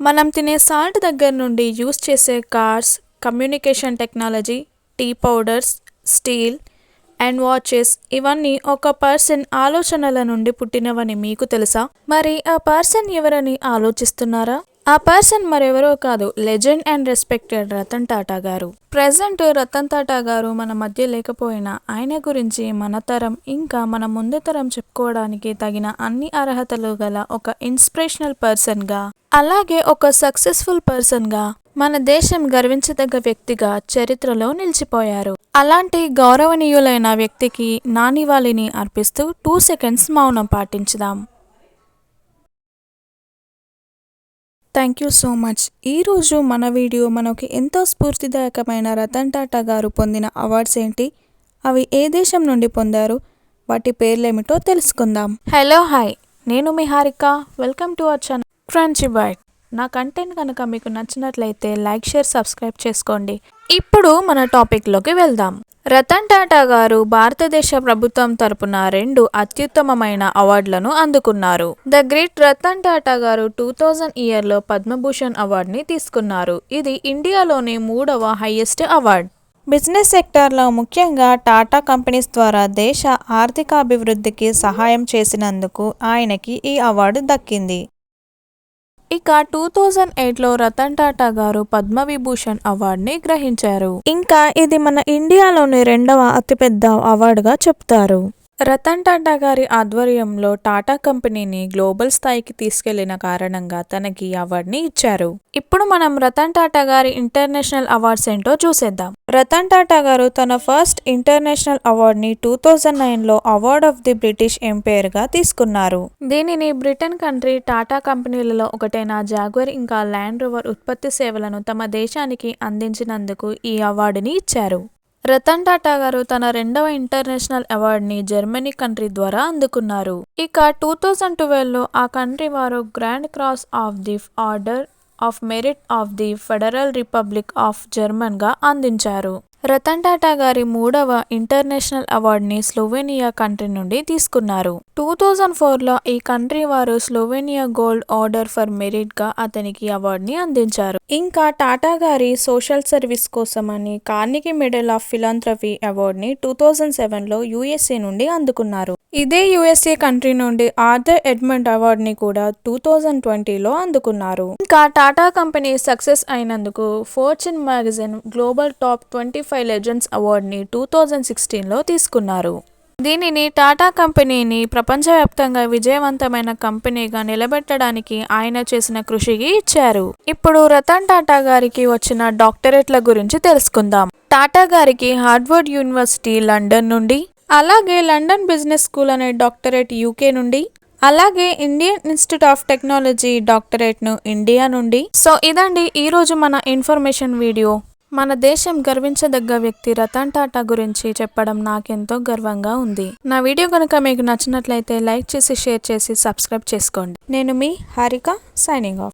మనం తినే సాల్ట్ దగ్గర నుండి యూస్ చేసే cars communication technology tea powders steel and watches ఇవన్నీ ఒక పర్సన్ ఆలోచనల నుండి పుట్టినవని మీకు తెలుసా? మరి ఆ పర్సన్ ఎవరని ఆలోచిస్తున్నారా? ఆ పర్సన్ మరెవరో కాదు legend and respected Ratan Tata garu. Present Ratan Tata గారు మన మధ్య లేకపోయినా ఆయన గురించి మన తరం ఇంకా మన ముందు తరం చెప్పుకోవడానికి తగిన అన్ని అర్హతలు గల ఒక ఇన్స్పిరేషనల్ పర్సన్గా అలాగే ఒక సక్సెస్ఫుల్ పర్సన్గా మన దేశం గర్వించదగ్గ వ్యక్తిగా చరిత్రలో నిలిచిపోయారు. అలాంటి గౌరవనీయులైన వ్యక్తికి నానివాళిని అర్పిస్తూ టూ సెకండ్స్ మౌనం పాటించుదాం. థ్యాంక్ యూ సో మచ్ ఈరోజు మన వీడియో మనకి ఎంతో స్ఫూర్తిదాయకమైన రతన్ టాటా గారు పొందిన అవార్డ్స్ ఏంటి? అవి ఏ దేశం నుండి పొందారు? వాటి పేర్లేమిటో తెలుసుకుందాం. హలో హాయ్ నేను Miharika welcome to our channel crunchy bite నా కంటెంట్ కనుక మీకు నచ్చినట్లయితే లైక్ షేర్ సబ్స్క్రైబ్ చేసుకోండి. ఇప్పుడు మన టాపిక్లోకి వెళ్దాం. రతన్ టాటా గారు భారతదేశ ప్రభుత్వం తరపున రెండు అత్యుత్తమమైన అవార్డులను అందుకున్నారు. ద గ్రేట్ రతన్ టాటా గారు టూ థౌజండ్ ఇయర్లో పద్మభూషణ్ అవార్డుని తీసుకున్నారు. ఇది ఇండియాలోని మూడవ హైయెస్ట్ అవార్డ్. బిజినెస్ సెక్టార్లో ముఖ్యంగా టాటా కంపెనీస్ ద్వారా దేశ ఆర్థికాభివృద్ధికి సహాయం చేసినందుకు ఆయనకి ఈ అవార్డు దక్కింది. ఇక టూ థౌజండ్ ఎయిట్లో రతన్ టాటా గారు పద్మవిభూషణ్ అవార్డుని గ్రహించారు. ఇంకా ఇది మన ఇండియాలోని రెండవ అతిపెద్ద అవార్డుగా చెప్తారు. రతన్ టాటా గారి ఆధ్వర్యంలో టాటా కంపెనీని గ్లోబల్ స్థాయికి తీసుకెళ్ళిన కారణంగా తనకి అవార్డుని ఇచ్చారు. ఇప్పుడు మనం రతన్ టాటా గారి ఇంటర్నేషనల్ అవార్డ్స్ ఏంటో చూసేద్దాం. రతన్ టాటా గారు తన ఫస్ట్ ఇంటర్నేషనల్ అవార్డుని టూ థౌజండ్ నైన్లో అవార్డ్ ఆఫ్ ది బ్రిటిష్ ఎంపైర్గా తీసుకున్నారు. దీనిని బ్రిటన్ కంట్రీ టాటా కంపెనీలలో ఒకటైన జాగ్వర్ ఇంకా ల్యాండ్ రోవర్ ఉత్పత్తి సేవలను తమ దేశానికి అందించినందుకు ఈ అవార్డుని ఇచ్చారు. రతన్ టాటా గారు తన రెండవ ఇంటర్నేషనల్ అవార్డుని జర్మనీ కంట్రీ ద్వారా అందుకున్నారు. ఇక టూ థౌజండ్ ట్వెల్వ్లో ఆ కంట్రీ వారు grand cross of the order of merit of the federal republic of జర్మన్గా అందించారు. రతన్ టాటా గారి మూడవ ఇంటర్నేషనల్ అవార్డుని స్లోవేనియా కంట్రీ నుండి తీసుకున్నారు. టూ థౌజండ్ ఫోర్లో ఈ కంట్రీ వారు స్లోవేనియా గోల్డ్ ఆర్డర్ ఫర్ మెరిట్గా అతనికి అవార్డుని అందించారు. ఇంకా టాటా గారి సోషల్ సర్వీస్ కోసమని కార్నికి మెడల్ ఆఫ్ ఫిలాంథ్రఫీ అవార్డుని టూ థౌజండ్ సెవెన్లో యుఎస్ఏ నుండి అందుకున్నారు. ఇదే యుఎస్ఏ కంట్రీ నుండి ఆర్థర్ ఎడ్మండ్ అవార్డుని కూడా టూ థౌజండ్ ట్వంటీలో అందుకున్నారు. ఇంకా టాటా కంపెనీ సక్సెస్ అయినందుకు Fortune magazine global top twenty five legends అవార్డుని టూ థౌజండ్ సిక్స్టీన్లో తీసుకున్నారు. దీనిని టాటా కంపెనీని ప్రపంచవ్యాప్తంగా విజయవంతమైన కంపెనీగా నిలబెట్టడానికి ఆయన చేసిన కృషికి ఇచ్చారు. ఇప్పుడు రతన్ టాటా గారికి వచ్చిన డాక్టరేట్ల గురించి తెలుసుకుందాం. టాటా గారికి హార్వర్డ్ యూనివర్సిటీ లండన్ నుండి అలాగే లండన్ బిజినెస్ స్కూల్ అనే డాక్టరేట్ యూకే నుండి అలాగే ఇండియన్ ఇన్స్టిట్యూట్ ఆఫ్ టెక్నాలజీ డాక్టరేట్ను ఇండియా నుండి. సో ఇదండి ఈ రోజు మన ఇన్ఫర్మేషన్ వీడియో. మన దేశం గర్వించదగ్గ వ్యక్తి రతన్ టాటా గురించి చెప్పడం నాకెంతో గర్వంగా ఉంది. నా వీడియో కనుక మీకు నచ్చినట్లయితే లైక్ చేసి షేర్ చేసి సబ్స్క్రైబ్ చేసుకోండి. నేను మీ హారిక సైనింగ్ ఆఫ్